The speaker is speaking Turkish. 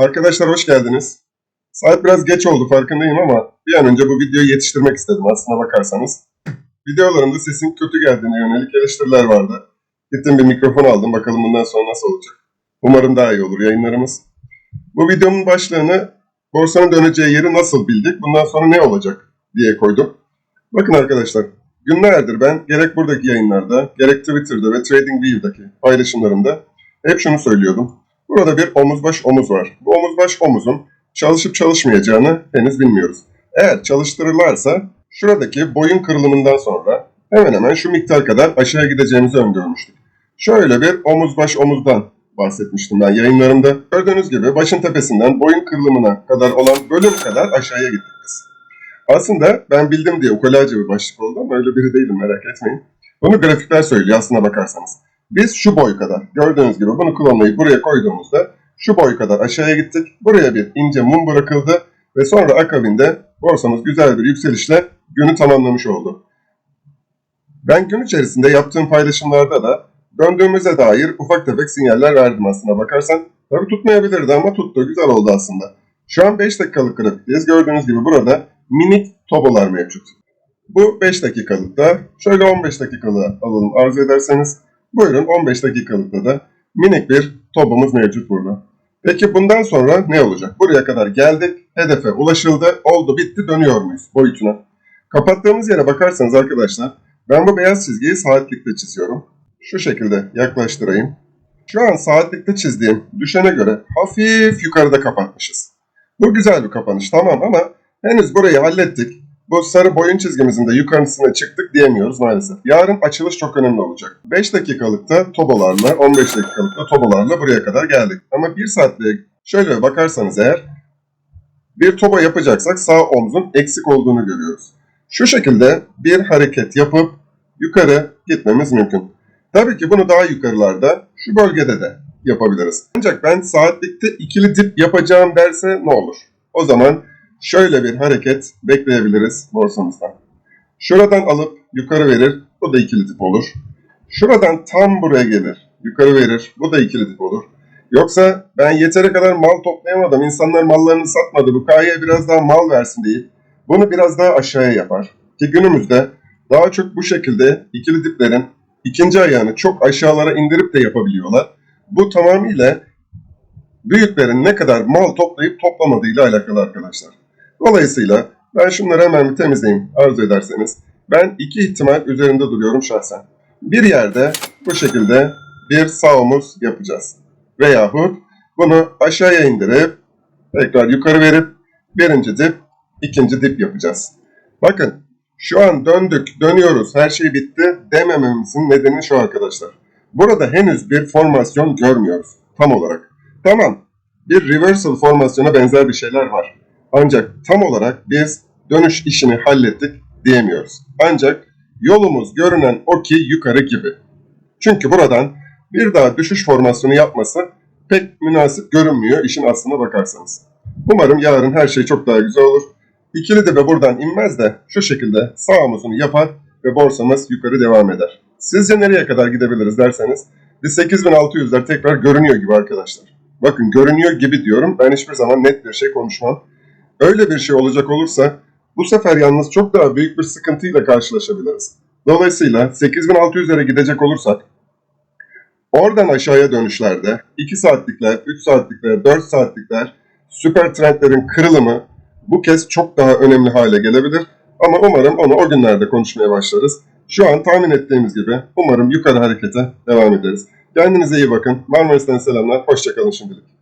Arkadaşlar hoş geldiniz. Saat biraz geç oldu farkındayım ama bir an önce bu videoyu yetiştirmek istedim aslına bakarsanız. Videolarımda sesin kötü geldiğine yönelik eleştiriler vardı. Gittim bir mikrofon aldım bakalım bundan sonra nasıl olacak. Umarım daha iyi olur yayınlarımız. Bu videomun başlığını borsanın döneceği yeri nasıl bildik, bundan sonra ne olacak diye koydum. Bakın arkadaşlar, günlerdir ben gerek buradaki yayınlarda, gerek Twitter'da ve TradingView'daki paylaşımlarımda hep şunu söylüyordum. Burada bir omuz baş omuz var. Bu omuz baş omuzun çalışıp çalışmayacağını henüz bilmiyoruz. Eğer çalıştırırlarsa şuradaki boyun kırılımından sonra hemen hemen şu miktar kadar aşağıya gideceğimizi öngörmüştük. Şöyle bir omuz baş omuzdan bahsetmiştim ben yayınlarımda. Gördüğünüz gibi başın tepesinden boyun kırılımına kadar olan bölüm kadar aşağıya gittik. Aslında ben bildim diye ukulacı bir başlık oldu ama öyle biri değilim merak etmeyin. Bunu grafikler söylüyor aslına bakarsanız. Biz şu boy kadar gördüğünüz gibi bunu klonlayıp buraya koyduğumuzda şu boy kadar aşağıya gittik. Buraya bir ince mum bırakıldı ve sonra akabinde borsamız güzel bir yükselişle günü tamamlamış oldu. Ben gün içerisinde yaptığım paylaşımlarda da döndüğümüze dair ufak tefek sinyaller verdim aslına bakarsan. Tabi tutmayabilirdi ama tuttu. Güzel oldu aslında. Şu an 5 dakikalık grafikteyiz. Gördüğünüz gibi burada minik tobolar mevcut. Bu 5 dakikalıkta. Şöyle 15 dakikalığı alalım arzu ederseniz. Buyurun 15 dakikalıkta da minik bir topumuz mevcut burada. Peki bundan sonra ne olacak? Buraya kadar geldik, hedefe ulaşıldı, oldu bitti dönüyor muyuz boyutuna? Kapattığımız yere bakarsanız arkadaşlar, ben bu beyaz çizgiyi saatlikte çiziyorum. Şu şekilde yaklaştırayım. Şu an saatlikte çizdiğim düşene göre hafif yukarıda kapatmışız. Bu güzel bir kapanış tamam ama henüz burayı hallettik. Bu sarı boyun çizgimizin de yukarısına çıktık diyemiyoruz maalesef. Yarın açılış çok önemli olacak. 5 dakikalıkta tobolarla, 15 dakikalıkta tobolarla buraya kadar geldik. Ama 1 saatliğe şöyle bakarsanız eğer bir tobo yapacaksak sağ omzun eksik olduğunu görüyoruz. Şu şekilde bir hareket yapıp yukarı gitmemiz mümkün. Tabii ki bunu daha yukarılarda, şu bölgede de yapabiliriz. Ancak ben saatlikte ikili dip yapacağım derse ne olur? O zaman şöyle bir hareket bekleyebiliriz borsamızdan. Şuradan alıp yukarı verir, bu da ikili dip olur. Şuradan tam buraya gelir, yukarı verir, bu da ikili dip olur. Yoksa ben yeteri kadar mal toplayamadım, insanlar mallarını satmadı, bu kayaya biraz daha mal versin deyip bunu biraz daha aşağıya yapar. Ki günümüzde daha çok bu şekilde ikili diplerin ikinci ayağını çok aşağılara indirip de yapabiliyorlar. Bu tamamıyla büyüklerin ne kadar mal toplayıp toplamadığıyla alakalı arkadaşlar. Dolayısıyla ben şunları hemen bir temizleyeyim arzu ederseniz. Ben iki ihtimal üzerinde duruyorum şahsen. Bir yerde bu şekilde bir sağ omuz yapacağız. Veyahut bunu aşağıya indirip tekrar yukarı verip birinci dip, ikinci dip yapacağız. Bakın şu an döndük, dönüyoruz, her şey bitti demememizin nedeni şu arkadaşlar. Burada henüz bir formasyon görmüyoruz tam olarak. Tamam, bir reversal formasyona benzer bir şeyler var. Ancak tam olarak biz dönüş işini hallettik diyemiyoruz. Ancak yolumuz görünen o ki yukarı gibi. Çünkü buradan bir daha düşüş formasyonu yapması pek münasip görünmüyor işin aslına bakarsanız. Umarım yarın her şey çok daha güzel olur. İkili de buradan inmez de şu şekilde sağ omuzunu yapar ve borsamız yukarı devam eder. Sizce nereye kadar gidebiliriz derseniz biz 8600'ler tekrar görünüyor gibi arkadaşlar. Bakın görünüyor gibi diyorum. Ben hiçbir zaman net bir şey konuşmam. Öyle bir şey olacak olursa bu sefer yalnız çok daha büyük bir sıkıntıyla karşılaşabiliriz. Dolayısıyla 8600'lere gidecek olursak oradan aşağıya dönüşlerde 2 saatlikler, 3 saatlikler, 4 saatlikler süper trendlerin kırılımı bu kez çok daha önemli hale gelebilir. Ama umarım onu o günlerde konuşmaya başlarız. Şu an tahmin ettiğimiz gibi umarım yukarı harekete devam ederiz. Kendinize iyi bakın. Marmaris'ten selamlar. Hoşçakalın şimdilik.